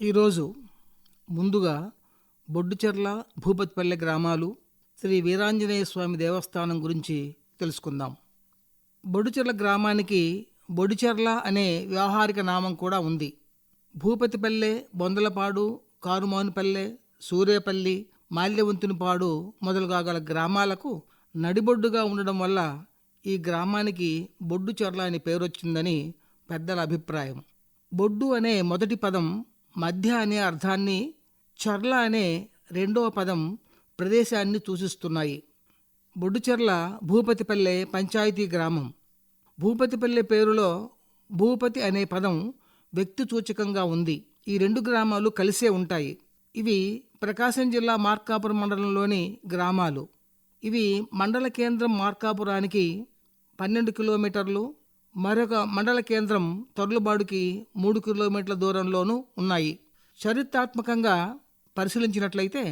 ఈరోజు ముందుగా బొడ్డుచెర్ల భూపతిపల్లె గ్రామాలు శ్రీ వీరాంజనేయ స్వామి దేవస్థానం గురించి తెలుసుకుందాం. బొడ్డుచెర్ల గ్రామానికి బొడిచెర్ల అనే వ్యవహారిక నామం కూడా ఉంది. భూపతిపల్లె బొందలపాడు కారుమానుపల్లె సూరేపల్లి మాల్యవంతునిపాడు మొదలుగా గల గ్రామాలకు నడిబొడ్డుగా ఉండడం వల్ల ఈ గ్రామానికి బొడ్డుచెర్ల అని పేరొచ్చిందని పెద్దల అభిప్రాయం. బొడ్డు అనే మొదటి పదం మధ్య అనే అర్థాన్ని చర్ల అనే రెండవ పదం ప్రదేశాన్ని సూచిస్తున్నాయి. బొడ్డుచెర్ల భూపతిపల్లె పంచాయతీ గ్రామం. భూపతిపల్లె పేరులో భూపతి అనే పదం వ్యక్తి సూచకంగా ఉంది. ఈ రెండు గ్రామాలు కలిసే ఉంటాయి. ఇవి ప్రకాశం జిల్లా మార్కాపురం మండలంలోని గ్రామాలు. ఇవి మండల కేంద్రం మార్కాపురానికి పన్నెండు కిలోమీటర్లు మరొక మండల కేంద్రం తొర్లుబాడుకి మూడు కిలోమీటర్ల దూరంలోనూ ఉన్నాయి. చరిత్రాత్మకంగా పరిశీలించినట్లయితే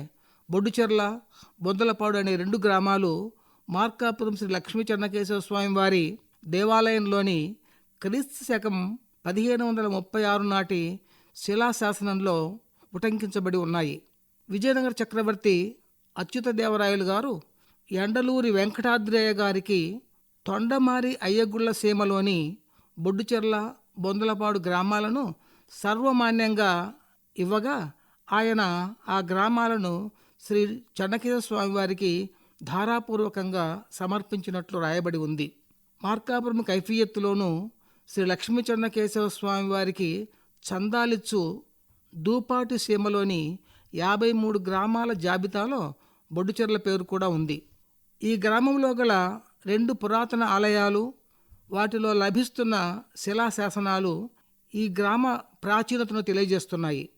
బొడ్డుచెర్ల బొందలపాడు అనే రెండు గ్రామాలు మార్కాపురం శ్రీ లక్ష్మీ చెన్నకేశ్వర స్వామి వారి దేవాలయంలోని క్రీస్తు శకం పదిహేను వందల ముప్పై ఆరు నాటి శిలాశాసనంలో ఉటంకించబడి ఉన్నాయి. విజయనగర చక్రవర్తి అచ్యుత దేవరాయలు గారు ఎండలూరి వెంకటాద్రేయ గారికి తొండమారి అయ్యగుళ్ళ సీమలోని బొడ్డుచెర్ల బొందలపాడు గ్రామాలను సర్వమాన్యంగా ఇవ్వగా ఆయన ఆ గ్రామాలను శ్రీ చెన్నకేశ్వర స్వామివారికి ధారాపూర్వకంగా సమర్పించినట్లు రాయబడి ఉంది. మార్కాపురం కైఫియత్తులోనూ శ్రీ లక్ష్మీ చెన్నకేశవ స్వామివారికి చందాలిచ్చు దూపాటి సీమలోని యాభై మూడు గ్రామాల జాబితాలో బొడ్డుచెర్ల పేరు కూడా ఉంది. ఈ గ్రామంలో గల రెండు పురాతన ఆలయాలు వాటిలో లభిస్తున్న శిలాశాసనాలు ఈ గ్రామ ప్రాచీనతను తెలియజేస్తున్నాయి.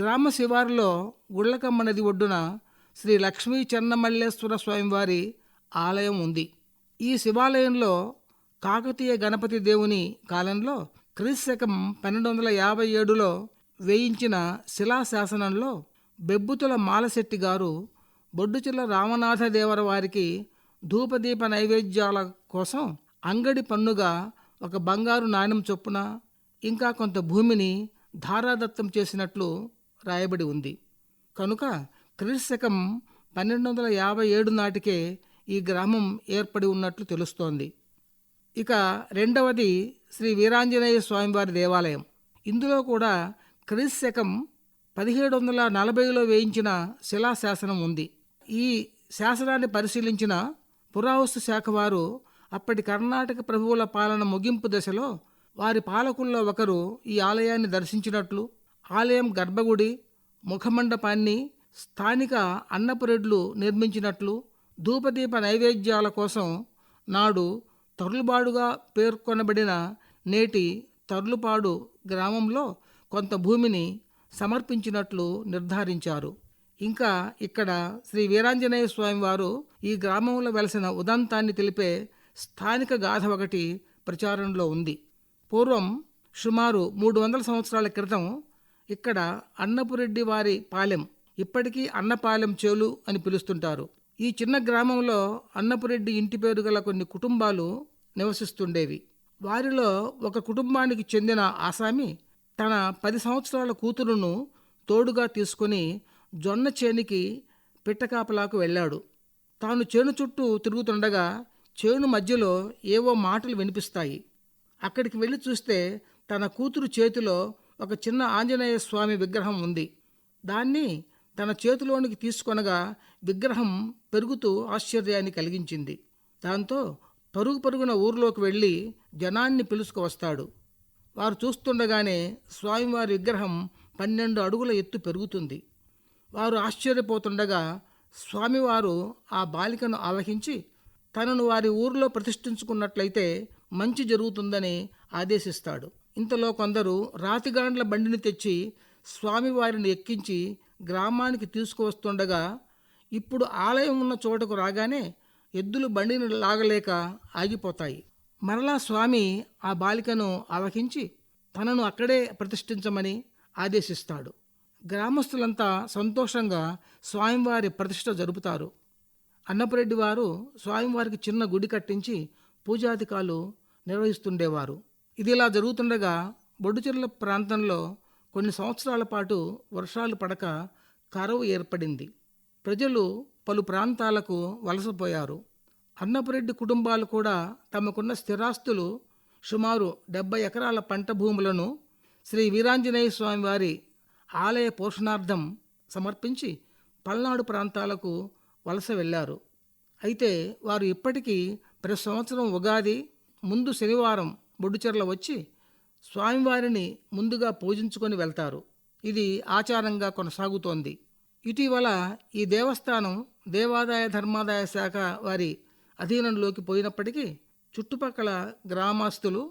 గ్రామ శివారులో గుళ్ళకమ్మ నది ఒడ్డున శ్రీ లక్ష్మీ చెన్నమల్లేశ్వర స్వామివారి ఆలయం ఉంది. ఈ శివాలయంలో కాకతీయ గణపతి దేవుని కాలంలో క్రీశకం పన్నెండు వందల యాభై ఏడులో వేయించిన శిలాశాసనంలో బెబ్బుతుల మాలశెట్టి గారు బొడ్డుచిల్ల రామనాథదేవర వారికి ధూపదీప నైవేద్యాల కోసం అంగడి పన్నుగా ఒక బంగారు నాణెం చొప్పున ఇంకా కొంత భూమిని ధారాదత్తం చేసినట్లు రాయబడి ఉంది. కనుక క్రీశకం పన్నెండు వందల యాభై ఏడు నాటికే ఈ గ్రామం ఏర్పడి ఉన్నట్లు తెలుస్తోంది. ఇక రెండవది శ్రీ వీరాంజనేయ స్వామివారి దేవాలయం. ఇందులో కూడా క్రీశకం పదిహేడు వందల నలభైలో వేయించిన శిలాశాసనం ఉంది. ఈ శాసనాన్ని పరిశీలించిన పురావస్తు శాఖ వారు అప్పటి కర్ణాటక ప్రభువుల పాలన ముగింపు దశలో వారి పాలకుల్లో ఒకరు ఈ ఆలయాన్ని దర్శించినట్లు ఆలయం గర్భగుడి ముఖమండపాన్ని స్థానిక అన్నపురెడ్లు నిర్మించినట్లు ధూపదీప నైవేద్యాల కోసం నాడు తరులుబాడుగా పేర్కొనబడిన నేటి తర్లుపాడు గ్రామంలో కొంత భూమిని సమర్పించినట్లు నిర్ధారించారు. ఇంకా ఇక్కడ శ్రీ వీరాంజనేయ స్వామి వారు ఈ గ్రామంలో వెలసిన ఉదంతాన్ని తెలిపే స్థానిక గాథ ఒకటి ప్రచారంలో ఉంది. పూర్వం సుమారు మూడు వందల సంవత్సరాల క్రితం ఇక్కడ అన్నపురెడ్డి వారి పాలెం ఇప్పటికీ అన్నపాలెం చేలు అని పిలుస్తుంటారు. ఈ చిన్న గ్రామంలో అన్నపురెడ్డి ఇంటి పేరు గల కొన్ని కుటుంబాలు నివసిస్తుండేవి. వారిలో ఒక కుటుంబానికి చెందిన ఆసామి తన పది సంవత్సరాల కూతురును తోడుగా తీసుకొని జొన్న చేనికి పిట్టకాపలాకు వెళ్ళాడు. తాను చేను చుట్టూ తిరుగుతుండగా చేను మధ్యలో ఏవో మాటలు వినిపిస్తాయి. అక్కడికి వెళ్ళి చూస్తే తన కూతురు చేతిలో ఒక చిన్న ఆంజనేయ స్వామి విగ్రహం ఉంది. దాన్ని తన చేతిలోనికి తీసుకొనగా విగ్రహం పెరుగుతూ ఆశ్చర్యాన్ని కలిగించింది. దాంతో పరుగు పరుగున ఊర్లోకి వెళ్ళి జనాన్ని పిలుచుకువస్తాడు వారు చూస్తుండగానే స్వామివారి విగ్రహం పన్నెండు అడుగుల ఎత్తు పెరుగుతుంది. వారు ఆశ్చర్యపోతుండగా స్వామివారు ఆ బాలికను ఆవహించి తనను వారి ఊరిలో ప్రతిష్ఠించుకున్నట్లయితే మంచి జరుగుతుందని ఆదేశిస్తాడు. ఇంతలో కొందరు రాతిగాండ్ల బండిని తెచ్చి స్వామివారిని ఎక్కించి గ్రామానికి తీసుకువస్తుండగా ఇప్పుడు ఆలయం ఉన్న చోటకు రాగానే ఎద్దులు బండిని లాగలేక ఆగిపోతాయి. మరలా స్వామి ఆ బాలికను ఆవహించి తనను అక్కడే ప్రతిష్ఠించమని ఆదేశిస్తాడు. గ్రామస్తులంతా సంతోషంగా స్వామివారి ప్రతిష్ఠ జరుపుతారు. అన్నపరెడ్డి వారు స్వామివారికి చిన్న గుడి కట్టించి పూజాధికాలు నిర్వహిస్తుండేవారు. ఇది ఇలా జరుగుతుండగా బొడ్డుచెర్ల ప్రాంతంలో కొన్ని సంవత్సరాల పాటు వర్షాలు పడక కరువు ఏర్పడింది. ప్రజలు పలు ప్రాంతాలకు వలసపోయారు. అన్నపురెడ్డి కుటుంబాలు కూడా తమకున్న స్థిరాస్తులు సుమారు డెబ్బై ఎకరాల పంట భూములను శ్రీ వీరాంజనేయ స్వామివారి ఆలయ పోషణార్థం సమర్పించి పల్నాడు ప్రాంతాలకు వలస వెళ్ళారు. అయితే వారు ఇప్పటికీ ప్రతి సంవత్సరం ఉగాది ముందు శనివారం బొడ్డుచెర్ల వచ్చి స్వామివారిని ముందుగా పూజించుకొని వెళ్తారు. ఇది ఆచారంగా కొనసాగుతోంది. ఇటీవల ఈ దేవస్థానం దేవాదాయ ధర్మాదాయ శాఖ వారి అధీనంలోకి పోయినప్పటికీ చుట్టుపక్కల గ్రామస్తులు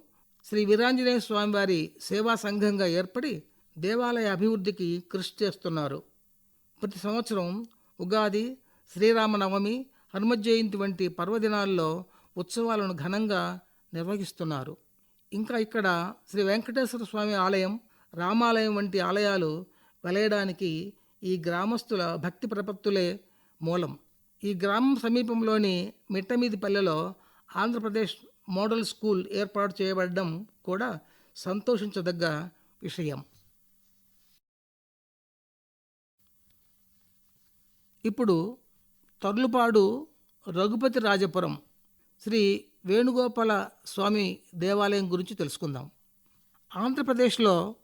శ్రీ వీరాంజనేయ స్వామివారి సేవా సంఘంగా ఏర్పడి దేవాలయ అభివృద్ధికి కృషి చేస్తున్నారు. ప్రతి సంవత్సరం ఉగాది శ్రీరామనవమి హనుమ జయంతి వంటి పర్వదినాల్లో ఉత్సవాలను ఘనంగా నిర్వహిస్తున్నారు. ఇంకా ఇక్కడ శ్రీ వెంకటేశ్వర స్వామి ఆలయం రామాలయం వంటి ఆలయాలు వెలయడానికి ఈ గ్రామస్తుల భక్తి ప్రపత్తులే మూలం. ఈ గ్రామం సమీపంలోని మిట్టమీది పల్లెలో ఆంధ్రప్రదేశ్ మోడల్ స్కూల్ ఏర్పాటు చేయబడడం కూడా సంతోషించదగ్గ విషయం. ఇప్పుడు తర్లుపాడు రఘుపతి రాజపురం శ్రీ వేణుగోపాల స్వామి దేవాలయం గురించి తెలుసుకుందాం. ఆంధ్రప్రదేశ్లో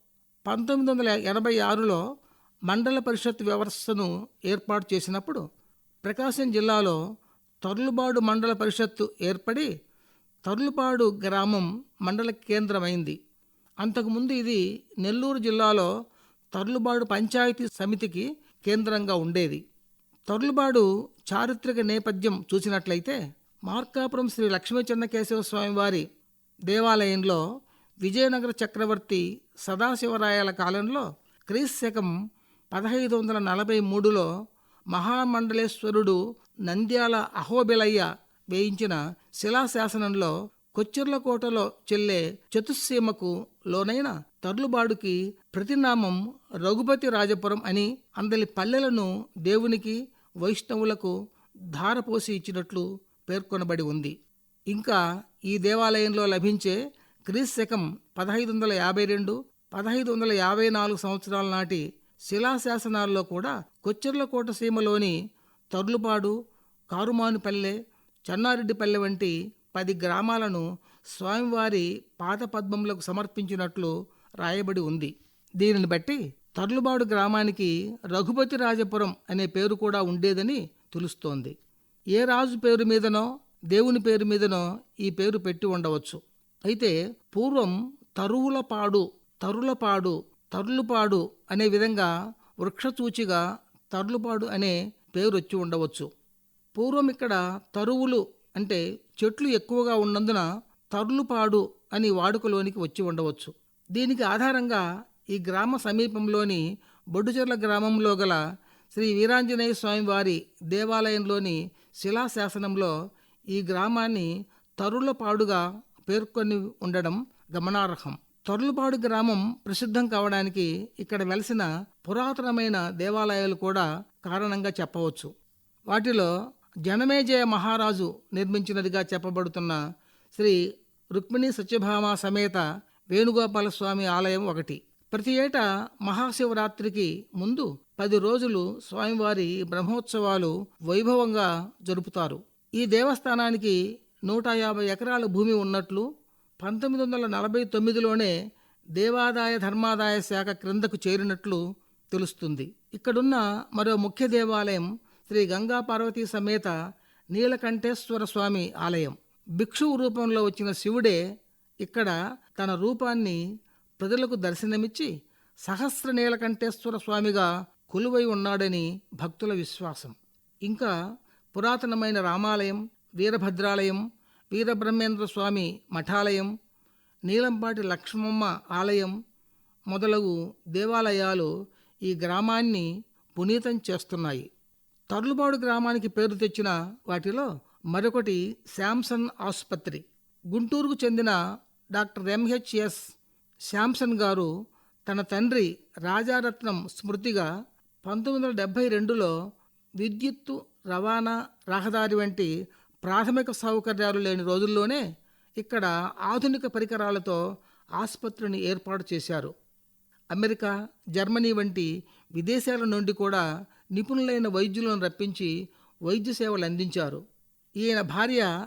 పంతొమ్మిది వందల ఎనభై ఆరులో మండల పరిషత్ వ్యవస్థను ఏర్పాటు చేసినప్పుడు ప్రకాశం జిల్లాలో తరులుబాడు మండల పరిషత్తు ఏర్పడి తర్లుపాడు గ్రామం మండల కేంద్రమైంది. అంతకుముందు ఇది నెల్లూరు జిల్లాలో తరులుబాడు పంచాయతీ సమితికి కేంద్రంగా ఉండేది. తరులుబాడు చారిత్రక నేపథ్యం చూసినట్లయితే మార్కాపురం శ్రీ లక్ష్మీ చెన్నకేశవ స్వామివారి దేవాలయంలో విజయనగర చక్రవర్తి సదాశివరాయల కాలంలో క్రీస్తు శకం పదహైదు వందల నలభై మూడులో మహామండలేశ్వరుడు నంద్యాల అహోబిలయ్య వేయించిన శిలాశాసనంలో కొచ్చెర్లకోటలో చెల్లే చతుస్సీమకు లోనైన తర్లుబాడుకి ప్రతినామం రఘుపతి రాజపురం అని అందలి పల్లెలను దేవునికి వైష్ణవులకు ధారపోసి ఇచ్చినట్లు పేర్కొనబడి ఉంది. ఇంకా ఈ దేవాలయంలో లభించే క్రీస్ శకం పదహైదు వందల యాభై రెండు పదహైదు వందల యాభై నాలుగు సంవత్సరాల నాటి శిలాశాసనాల్లో కూడా కొచ్చెర్లకోట సీమలోని తర్లుపాడు కారుమానుపల్లె చెన్నారెడ్డిపల్లె వంటి పది గ్రామాలను స్వామివారి పాత పద్మములకు సమర్పించినట్లు రాయబడి ఉంది. దీనిని బట్టి తర్లుబాడు గ్రామానికి రఘుపతి రాజపురం అనే పేరు కూడా ఉండేదని తెలుస్తోంది. ఏ రాజు పేరు మీదనో దేవుని పేరు మీదనో ఈ పేరు పెట్టి ఉండవచ్చు. అయితే పూర్వం తరువులపాడు తరులపాడు తర్లుపాడు అనే విధంగా వృక్షచూచిగా తర్లుపాడు అనే పేరు వచ్చి ఉండవచ్చు. పూర్వం ఇక్కడ తరువులు అంటే చెట్లు ఎక్కువగా ఉన్నందున తర్లుపాడు అని వాడుకలోనికి వచ్చి ఉండవచ్చు. దీనికి ఆధారంగా ఈ గ్రామ సమీపంలోని బొడ్డుచెర్ల గ్రామంలో గల శ్రీ వీరాంజనేయ స్వామి వారి దేవాలయంలోని శిలాశాసనంలో ఈ గ్రామాన్ని తరులపాడుగా పేర్కొని ఉండడం గమనార్హం. తొర్లుపాడు గ్రామం ప్రసిద్ధం కావడానికి ఇక్కడ వెలసిన పురాతనమైన దేవాలయాలు కూడా కారణంగా చెప్పవచ్చు. వాటిలో జనమేజయ మహారాజు నిర్మించినదిగా చెప్పబడుతున్న శ్రీ రుక్మిణి సత్యభామ సమేత వేణుగోపాల స్వామి ఆలయం ఒకటి. ప్రతి ఏటా మహాశివరాత్రికి ముందు పది రోజులు స్వామివారి బ్రహ్మోత్సవాలు వైభవంగా జరుపుతారు. ఈ దేవస్థానానికి నూట యాభై ఎకరాల భూమి ఉన్నట్లు పంతొమ్మిది వందల నలభై తొమ్మిదిలోనే దేవాదాయ ధర్మాదాయ శాఖ క్రిందకు చేరినట్లు తెలుస్తుంది. ఇక్కడున్న మరో ముఖ్య దేవాలయం శ్రీ గంగా పార్వతీ సమేత నీలకంఠేశ్వర స్వామి ఆలయం. భిక్షువు రూపంలో వచ్చిన శివుడే ఇక్కడ తన రూపాన్ని ప్రజలకు దర్శనమిచ్చి సహస్ర నీలకంఠేశ్వర స్వామిగా కొలువై ఉన్నాడని భక్తుల విశ్వాసం. ఇంకా పురాతనమైన రామాలయం వీరభద్రాలయం వీరబ్రహ్మేంద్ర స్వామి మఠాలయం నీలంపాటి లక్ష్మమ్మ ఆలయం మొదలగు దేవాలయాలు ఈ గ్రామాన్ని పునీతం చేస్తున్నాయి. తర్లుబాడు గ్రామానికి పేరు తెచ్చిన వాటిలో మరొకటి శాంసన్ ఆసుపత్రి. గుంటూరుకు చెందిన డాక్టర్ ఎంహెచ్ఎస్ శాంసన్ గారు తన తండ్రి రాజారత్నం స్మృతిగా పంతొమ్మిది వందల డెబ్భై రెండులో విద్యుత్తు రవాణా రహదారి వంటి ప్రాథమిక సౌకర్యాలు లేని రోజుల్లోనే ఇక్కడ ఆధునిక పరికరాలతో ఆసుపత్రిని ఏర్పాటు చేశారు. అమెరికా జర్మనీ వంటి విదేశాల నుండి కూడా నిపుణులైన వైద్యులను రప్పించి వైద్య సేవలు అందించారు. ఈయన భార్య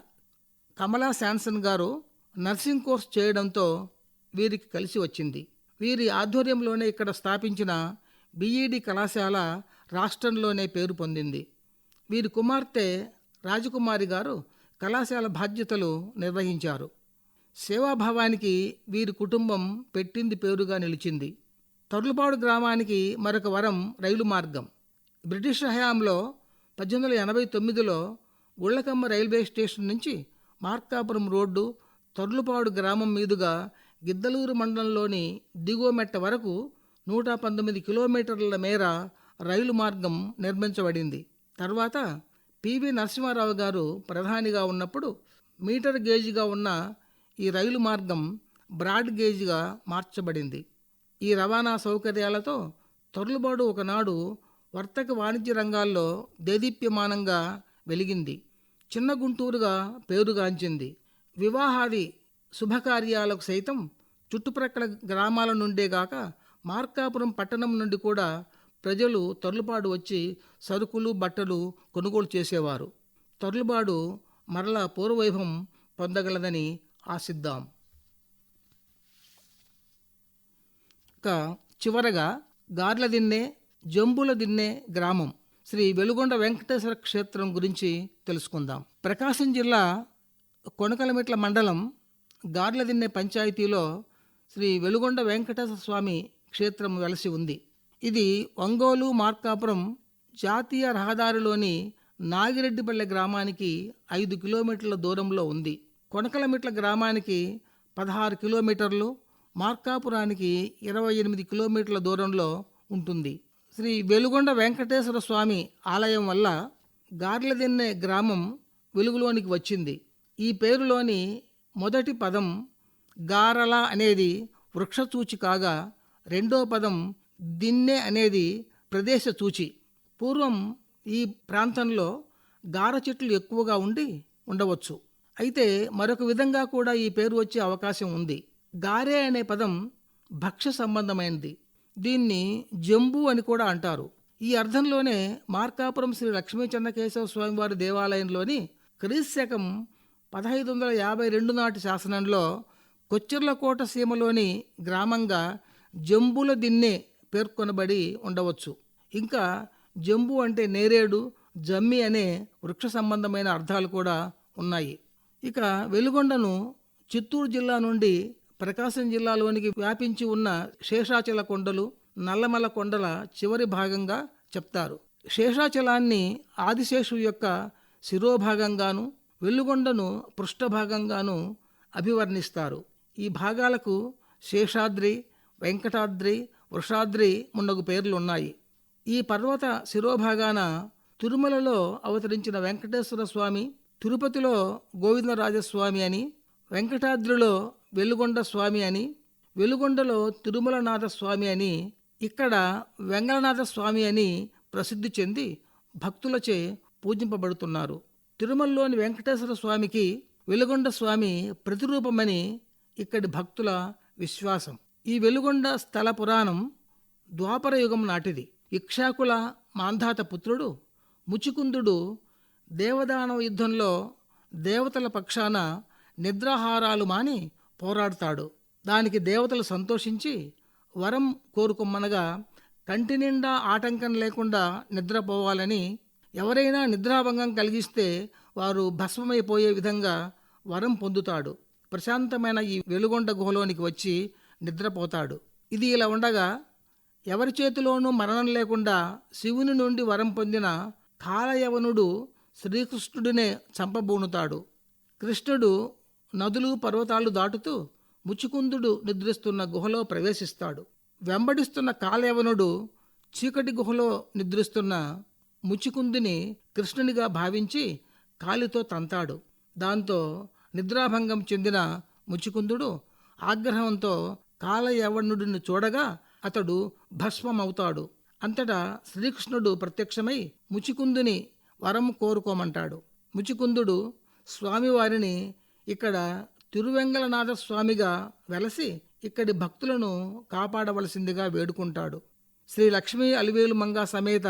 కమలా శాంసన్ గారు నర్సింగ్ కోర్స్ చేయడంతో వీరికి కలిసి వచ్చింది. వీరి ఆధ్వర్యంలోనే ఇక్కడ స్థాపించిన బీఈడి కళాశాల రాష్ట్రంలోనే పేరు పొందింది. వీరి కుమార్తె రాజకుమారి గారు కళాశాల బాధ్యతలు నిర్వహించారు. సేవాభావానికి వీరి కుటుంబం పెట్టింది పేరుగా నిలిచింది. తర్లుపాడు గ్రామానికి మరొక వరం రైలు మార్గం. బ్రిటిష్ హయాంలో పద్దెనిమిది వందల ఎనభై తొమ్మిదిలో గుళ్ళకమ్మ రైల్వే స్టేషన్ నుంచి మార్కాపురం రోడ్డు తర్లుపాడు గ్రామం మీదుగా గిద్దలూరు మండలంలోని దిగువ మెట్ట వరకు నూట పంతొమ్మిది కిలోమీటర్ల మేర రైలు మార్గం నిర్మించబడింది. తర్వాత పివి నరసింహారావు గారు ప్రధానిగా ఉన్నప్పుడు మీటర్ గేజ్గా ఉన్న ఈ రైలు మార్గం బ్రాడ్ గేజ్గా మార్చబడింది. ఈ రవాణా సౌకర్యాలతో తొరలుబాడు ఒకనాడు వర్తక వాణిజ్య రంగాల్లో దేదీప్యమానంగా వెలిగింది. చిన్న గుంటూరుగా పేరుగాంచింది. వివాహాది శుభకార్యాలకు సైతం చుట్టుప్రక్కల గ్రామాల నుండే గాక మార్కాపురం పట్టణం నుండి కూడా ప్రజలు తొర్లుపాడు వచ్చి సరుకులు బట్టలు కొనుగోలు చేసేవారు. తొర్లుబాడు మరలా పూర్వవైభవం పొందగలదని ఆశిద్దాం. ఇక చివరగా గార్ల దిన్నే జంబుల దిన్నే గ్రామం శ్రీ వెలుగొండ వెంకటేశ్వర క్షేత్రం గురించి తెలుసుకుందాం. ప్రకాశం జిల్లా కొనకలమిట్ల మండలం గార్లదిన్నె పంచాయతీలో శ్రీ వెలుగొండ వెంకటేశ్వర స్వామి క్షేత్రం వెలసి ఉంది. ఇది ఒంగోలు మార్కాపురం జాతీయ రహదారిలోని నాగిరెడ్డిపల్లె గ్రామానికి ఐదు కిలోమీటర్ల దూరంలో ఉంది. కొనకలమిట్ల గ్రామానికి పదహారు కిలోమీటర్లు మార్కాపురానికి ఇరవై ఎనిమిది కిలోమీటర్ల దూరంలో ఉంటుంది. శ్రీ వెలుగొండ వెంకటేశ్వర స్వామి ఆలయం వల్ల గార్లదిన్నె గ్రామం వెలుగులోనికి వచ్చింది. ఈ పేరులోని మొదటి పదం గారల అనేది వృక్షసూచి కాగా రెండో పదం దిన్నె అనేది ప్రదేశ సూచి. పూర్వం ఈ ప్రాంతంలో గార చెట్లు ఎక్కువగా ఉండి ఉండవచ్చు. అయితే మరొక విధంగా కూడా ఈ పేరు వచ్చే అవకాశం ఉంది. గారె అనే పదం భక్ష సంబంధమైనది. దీన్ని జంబు అని కూడా అంటారు. ఈ అర్థంలోనే మార్కాపురం శ్రీ లక్ష్మీ చెన్నకేశవ స్వామివారి దేవాలయంలోని క్రీశకం శకం పదహైదు వందల యాభై రెండు నాటి శాసనంలో కొచ్చెర్లకోట సీమలోని గ్రామంగా జంబుల దిన్నె పేర్కొనబడి ఉండవచ్చు. ఇంకా జంబు అంటే నేరేడు జమ్మి అనే వృక్ష సంబంధమైన అర్థాలు కూడా ఉన్నాయి. ఇక వెలుగొండను చిత్తూరు జిల్లా నుండి ప్రకాశం జిల్లాలోనికి వ్యాపించి ఉన్న శేషాచల కొండలు నల్లమల కొండల చివరి భాగంగా చెప్తారు. శేషాచలాన్ని ఆదిశేషు యొక్క శిరోభాగంగాను వెల్లుగొండను పృష్ఠభాగంగాను అభివర్ణిస్తారు. ఈ భాగాలకు శేషాద్రి వెంకటాద్రి వృషాద్రి మున్నగు పేర్లు ఉన్నాయి ఈ పర్వత శిరోభాగాన తిరుమలలో అవతరించిన వెంకటేశ్వర స్వామి తిరుపతిలో గోవిందరాజస్వామి అని వెంకటాద్రిలో వెలుగొండ స్వామి అని వెలుగొండలో తిరుమలనాథ స్వామి అని ఇక్కడ వెంగళనాథ స్వామి అని ప్రసిద్ధి చెంది భక్తులచే పూజింపబడుతున్నారు. తిరుమలలోని వెంకటేశ్వర స్వామికి వెలుగొండ స్వామి ప్రతిరూపమని ఇక్కడి భక్తుల విశ్వాసం. ఈ వెలుగొండ స్థల పురాణం ద్వాపర యుగం నాటిది. ఇక్షాకుల మాంధాత పుత్రుడు ముచికుందుడు దేవదానవ యుద్ధంలో దేవతల పక్షాన నిద్రాహారాలు మాని పోరాడతాడు. దానికి దేవతలు సంతోషించి వరం కోరుకొమ్మనగా కంటి నిండా ఆటంకం లేకుండా నిద్రపోవాలని ఎవరైనా నిద్రాభంగం కలిగిస్తే వారు భస్మమైపోయే విధంగా వరం పొందుతాడు. ప్రశాంతమైన ఈ వెలుగొండ గుహలోనికి వచ్చి నిద్రపోతాడు. ఇది ఇలా ఉండగా ఎవరి చేతిలోనూ మరణం లేకుండా శివుని నుండి వరం పొందిన కాలయవనుడు శ్రీకృష్ణుడినే చంపబూనుతాడు. కృష్ణుడు నదులు పర్వతాలు దాటుతూ ముచుకుందుడు నిద్రిస్తున్న గుహలో ప్రవేశిస్తాడు. వెంబడిస్తున్న కాలయవనుడు చీకటి గుహలో నిద్రిస్తున్న ముచికుందుని కృష్ణునిగా భావించి కాలితో తంతాడు. దాంతో నిద్రాభంగం చెందిన ముచికుందుడు ఆగ్రహంతో కాలయవనుడిని చూడగా అతడు భస్మమవుతాడు. అంతటా శ్రీకృష్ణుడు ప్రత్యక్షమై ముచికుందుని వరం కోరుకోమంటాడు. ముచికుందుడు స్వామివారిని ఇక్కడ తిరువెంగళనాథ స్వామిగా వెలసి ఇక్కడి భక్తులను కాపాడవలసిందిగా వేడుకుంటాడు. శ్రీ లక్ష్మీ అలివేలు మంగ సమేత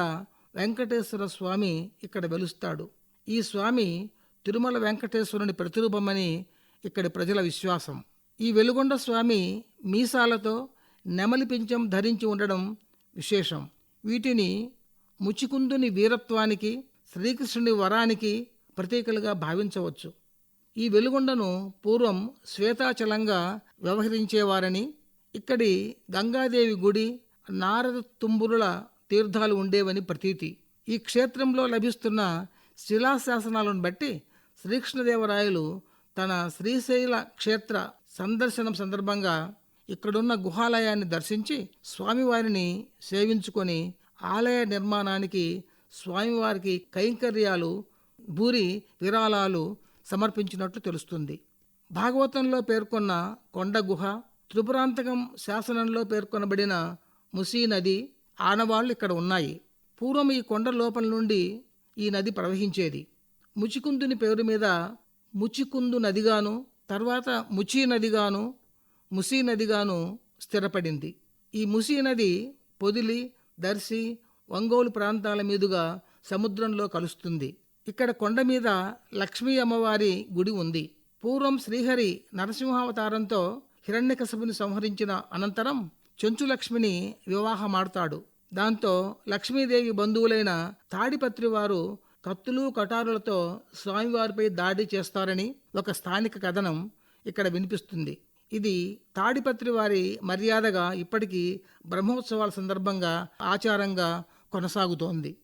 వెంకటేశ్వర స్వామి ఇక్కడ వెలుస్తాడు. ఈ స్వామి తిరుమల వెంకటేశ్వరుని ప్రతిరూపమని ఇక్కడి ప్రజల విశ్వాసం. ఈ వెలుగొండ స్వామి మీసాలతో నెమలి పించం ధరించి ఉండడం విశేషం. వీటిని ముచికుందుని వీరత్వానికి శ్రీకృష్ణుని వరానికి ప్రతీకలుగా భావించవచ్చు. ఈ వెలుగొండను పూర్వం శ్వేతాచలంగా వ్యవహరించేవారని ఇక్కడి గంగాదేవి గుడి నారద తుంబురుల తీర్థాలు ఉండేవని ప్రతీతి. ఈ క్షేత్రంలో లభిస్తున్న శిలాశాసనాలను బట్టి శ్రీకృష్ణదేవరాయలు తన శ్రీశైల క్షేత్ర సందర్శనం సందర్భంగా ఇక్కడున్న గుహాలయాన్ని దర్శించి స్వామివారిని సేవించుకొని ఆలయ నిర్మాణానికి స్వామివారికి కైంకర్యాలు భూరి విరాళాలు సమర్పించినట్లు తెలుస్తుంది. భాగవతంలో పేర్కొన్న కొండ గుహ త్రిపురాంతకం శాసనంలో పేర్కొనబడిన ముసీ నది ఆనవాళ్ళు ఇక్కడ ఉన్నాయి. పూర్వం ఈ కొండ లోపల నుండి ఈ నది ప్రవహించేది. ముచికుందుని పేరు మీద ముచికుందు నదిగాను తర్వాత ముచి నదిగాను ముసీ నదిగాను స్థిరపడింది. ఈ ముసీ నది పొదిలి దర్శి ఒంగోలు ప్రాంతాల మీదుగా సముద్రంలో కలుస్తుంది. ఇక్కడ కొండ మీద లక్ష్మీ అమ్మవారి గుడి ఉంది. పూర్వం శ్రీహరి నరసింహావతారంతో హిరణ్యకశపుని సంహరించిన అనంతరం చెంచులక్ష్మిని వివాహమాడతాడు. దాంతో లక్ష్మీదేవి బంధువులైన తాడిపత్రి వారు కత్తులు కటారులతో స్వామివారిపై దాడి చేస్తారని ఒక స్థానిక కథనం ఇక్కడ వినిపిస్తుంది. ఇది తాడిపత్రి వారి మర్యాదగా ఇప్పటికీ బ్రహ్మోత్సవాల సందర్భంగా ఆచారంగా కొనసాగుతోంది.